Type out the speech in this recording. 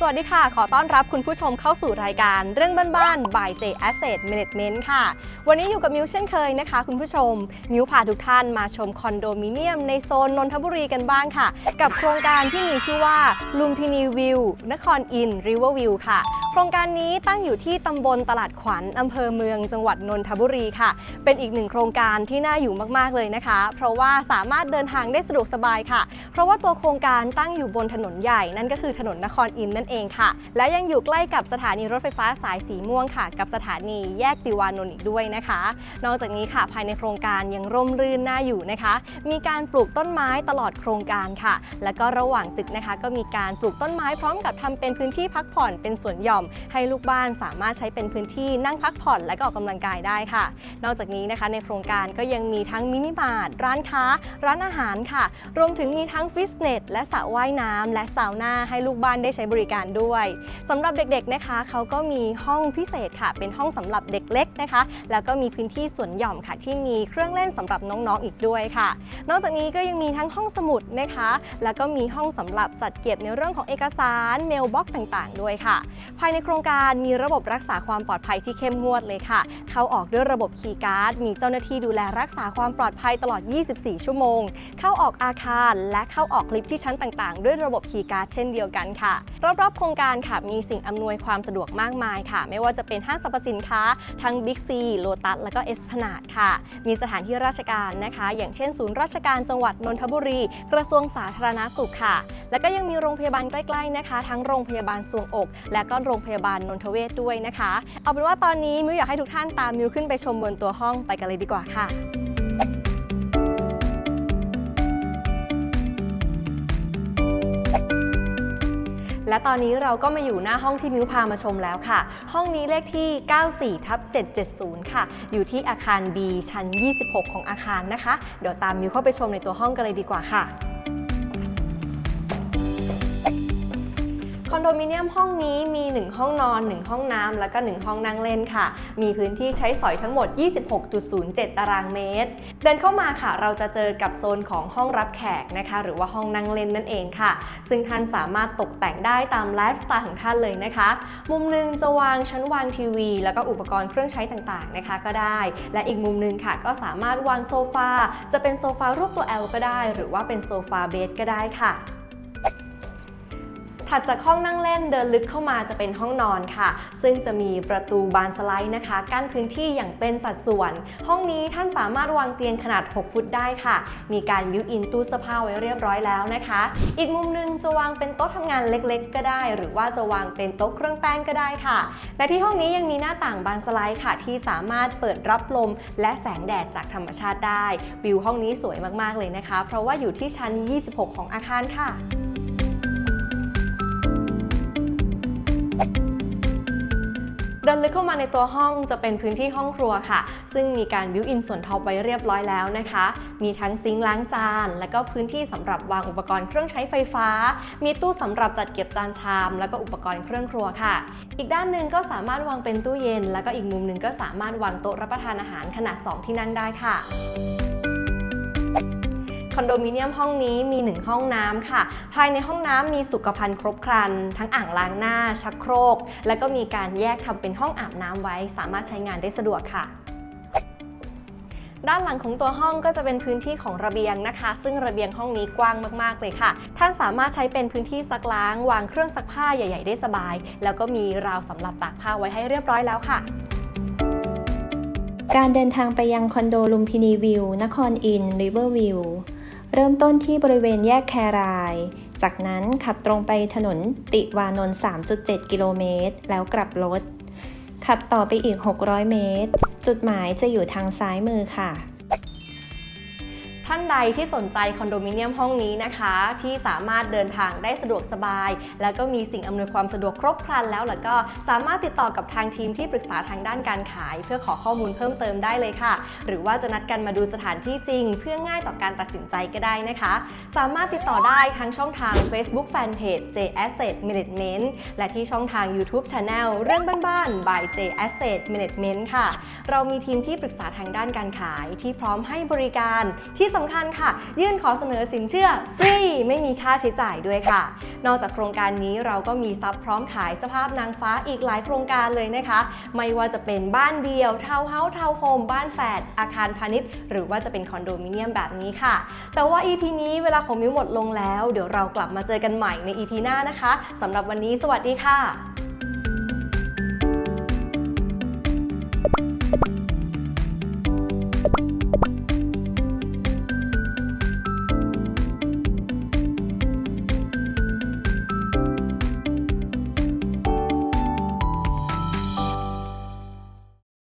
สวัสดีค่ะ ขอต้อนรับคุณผู้ชมเข้าสู่รายการเรื่องบ้านๆ by J Asset Management ค่ะ วันนี้อยู่กับมิวเช่นเคยนะคะ คุณผู้ชม มิวพาทุกท่านมาชมคอนโดมิเนียมในโซนนนทบุรีกันบ้างค่ะ กับโครงการที่มีชื่อว่าลุมพินีวิวนครอินริเวอร์วิวค่ะ รงการนี้ตั้งอยู่ที่ตำบลตลาดขวัญอำเภอเมืองจังหวัดนนทบุรีค่ะ เป็นอีกหนึ่งโครงการที่น่าอยู่มากๆเลยนะคะ เพราะว่าสามารถเดินทางได้สะดวกสบายค่ะ เพราะว่าตัวโครงการตั้งอยู่บนถนนใหญ่นั่นก็คือถนนนครอินทร์นั่นเองค่ะ และยังอยู่ใกล้กับสถานีรถไฟฟ้าสายสีม่วงค่ะ กับสถานีแยกติวานนท์อีกด้วยนะคะ นอกจากนี้ค่ะภายในโครงการยังร่มรื่นน่าอยู่นะคะ มีการปลูกต้นไม้ตลอดโครงการค่ะ และก็ระหว่างตึกนะคะ ก็มีการปลูกต้นไม้พร้อมกับทำเป็นพื้นที่พักผ่อนเป็นสวนหย่อมให้ลูกบ้านสามารถใช้เป็นพื้นที่นั่งพักผ่อนและก็ออกกำลังกายได้ค่ะ นอกจากนี้นะคะในโครงการก็ยังมีทั้งมินิมาร์ทร้านค้า ร้านอาหารค่ะ รวมถึงมีทั้งฟิตเนสและสระว่ายน้ำและซาวน่าให้ลูกบ้านได้ใช้บริการด้วยสำหรับเด็กๆนะคะเขาก็มีห้องพิเศษค่ะ เป็นห้องสำหรับเด็กเล็กนะคะ แล้วก็มีพื้นที่สวนหย่อมค่ะ ที่มีเครื่องเล่นสำหรับน้องๆอีกด้วยค่ะ นอกจากนี้ก็ยังมีทั้งห้องสมุดนะคะ แล้วก็มีห้องสำหรับจัดเก็บในเรื่องของเอกสารเมลบ็อกต่างๆ ด้วยค่ะภายในโครงการมีระบบรักษาความปลอดภัยที่เข้มงวดเลยค่ะ เข้าออกด้วยระบบคีย์การ์ด มีเจ้าหน้าที่ดูแลรักษาความปลอดภัยตลอด 24 ชั่วโมง เข้าออกอาคารและเข้าออกลิฟท์ที่ชั้นต่างๆ ด้วยระบบคีย์การ์ดเช่นเดียวกันค่ะ รอบๆ โครงการค่ะ มีสิ่งอำนวยความสะดวกมากมายค่ะ ไม่ว่าจะเป็นห้างสรรพสินค้า ทั้ง Big C โลตัส และก็เอสพนาดค่ะ มีสถานที่ราชการนะคะ อย่างเช่น ศูนย์ราชการจังหวัดนนทบุรี กระทรวงสาธารณสุขค่ะ แล้วก็ยังมีโรงพยาบาลใกล้ ๆนะคะ ทั้งโรงพยาบาลสวงอก และก็โรงพยาบาลนนทเวศด้วยนะคะ เอาเป็นว่าตอนนี้มิวอยากให้ทุกท่านตามมิวขึ้นไปชมบนตัวห้องไปกันเลยดีกว่าค่ะและตอนนี้เราก็มาอยู่หน้าห้องที่มิวพามาชมแล้วค่ะ ห้องนี้เลขที่ 94ทับ770 ค่ะ อยู่ที่อาคาร B ชั้น 26 ของอาคารนะคะ เดี๋ยวตามมิวเข้าไปชมในตัวห้องกันเลยดีกว่าค่ะ คอนโดมิเนียมห้องนี้มี 1 ห้องนอน 1 ห้องน้ำแล้วก็ 1 ห้องนั่งเล่นค่ะ มีพื้นที่ใช้สอยทั้งหมด 26.07 ตารางเมตร เดินเข้ามาค่ะ เราจะเจอกับโซนของห้องรับแขกนะคะ หรือว่าห้องนั่งเล่นนั่นเองค่ะ ซึ่งท่านสามารถตกแต่งได้ตามไลฟ์สไตล์ของท่านเลยนะคะ มุมหนึงจะวางชั้นวางทีวี แล้วก็อุปกรณ์เครื่องใช้ต่างๆนะคะก็ได้ และอีกมุมหนึงค่ะ ก็สามารถวางโซฟาจะเป็นโซฟารูปตัว L ก็ได้ หรือว่าเป็นโซฟาเบดก็ได้ค่ะ ถัดจากห้องนั่งเล่นเดินลึกเข้ามาจะเป็นห้องนอนค่ะ ซึ่งจะมีประตูบานสไลด์นะคะ กั้นพื้นที่อย่างเป็นสัดส่วน ห้องนี้ท่านสามารถวางเตียงขนาด 6 ฟุตได้ค่ะ มีการบิวอินตู้เสื้อผ้าไว้เรียบร้อยแล้วนะคะ อีกมุมหนึงจะวางเป็นโต๊ะทำงานเล็กๆ ก็ได้ หรือว่าจะวางเป็นโต๊ะเครื่องแป้งก็ได้ค่ะ และที่ห้องนี้ยังมีหน้าต่างบานสไลด์ค่ะ ที่สามารถเปิดรับลม และแสงแดดจากธรรมชาติได้ วิวห้องนี้สวยมากๆเลยนะคะ เพราะว่าอยู่ที่ชั้น 26 ของอาคารค่ะ ดินลึกเข้ามาในตัวห้องจะเป็นพื้นที่ห้องครัวค่ะ ซึ่งมีการบิวอินส่วนท็อปไว้เรียบร้อยแล้วนะคะ มีทั้งซิงค์ล้างจาน และก็พื้นที่สำหรับวางอุปกรณ์เครื่องใช้ไฟฟ้า มีตู้สำหรับจัดเก็บจานชาม แล้วก็อุปกรณ์เครื่องครัวค่ะ อีกด้านหนึ่งก็สามารถวางเป็นตู้เย็น แล้วก็อีกมุมหนึ่งก็สามารถวางโต๊ะรับประทานอาหารขนาด 2 ที่นั่งได้ค่ะ อนโดมิเนียมห้องนี้มี 1 ห้องน้ำค่ะ ภายในห้องน้ำมีสุขภัณฑ์ครบครัน ทั้งอ่างล้างหน้า ชักโครก และก็มีการแยกทำเป็นห้องอาบน้ำไว้ สามารถใช้งานได้สะดวกค่ะด้านหลังของตัวห้องก็จะเป็นพื้นที่ของระเบียงนะคะ ซึ่งระเบียงห้องนี้กว้างมากๆเลยค่ะ ท่านสามารถใช้เป็นพื้นที่ซักล้าง วางเครื่องซักผ้าใหญ่ ๆ ได้สบาย แล้วก็มีราวสำหรับตากผ้าไว้ให้เรียบร้อยแล้วค่ะการเดินทางไปยังคอนโดลุมพินีวิว นครอินริเวอร์วิว เริ่มต้นที่บริเวณแยกแคราย จากนั้นขับตรงไปถนนติวานนท์ 3.7 กิโลเมตร แล้วกลับรถ ขับต่อไปอีก 600 เมตร จุดหมายจะอยู่ทางซ้ายมือค่ะ ท่านใดที่สนใจคอนโดมิเนียมห้องนี้นะคะ ที่สามารถเดินทางได้สะดวกสบาย แล้วก็มีสิ่งอำนวยความสะดวกครบครันแล้วแล้วก็สามารถติดต่อกับทางทีมที่ปรึกษาทางด้านการขาย เพื่อขอข้อมูลเพิ่มเติมได้เลยค่ะ หรือว่าจะนัดกันมาดูสถานที่จริง เพื่อง่ายต่อการตัดสินใจก็ได้นะคะ สามารถติดต่อได้ทั้งช่องทาง Facebook Fanpage J Asset Management และที่ช่องทาง YouTube Channel เรื่องบ้านๆ by J Asset Management ค่ะ เรามีทีมที่ปรึกษาทางด้านการขายที่พร้อมให้บริการที่สสำคัญค่ะ ยื่นขอเสนอสินเชื่อฟรีไม่มีค่าใช้จ่ายด้วยค่ะ นอกจากโครงการนี้เราก็มีซับพร้อมขายสภาพนางฟ้าอีกหลายโครงการเลยนะคะ ไม่ว่าจะเป็นบ้านเดียวทาวน์เฮาส์ทาวน์โฮมบ้านแฝดอาคารพาณิชย์ หรือว่าจะเป็นคอนโดมิเนียมแบบนี้ค่ะ แต่ว่า EP นี้เวลาของมิวหมดลงแล้ว เดี๋ยวเรากลับมาเจอกันใหม่ใน EP หน้านะคะสำหรับวันนี้สวัสดีค่ะ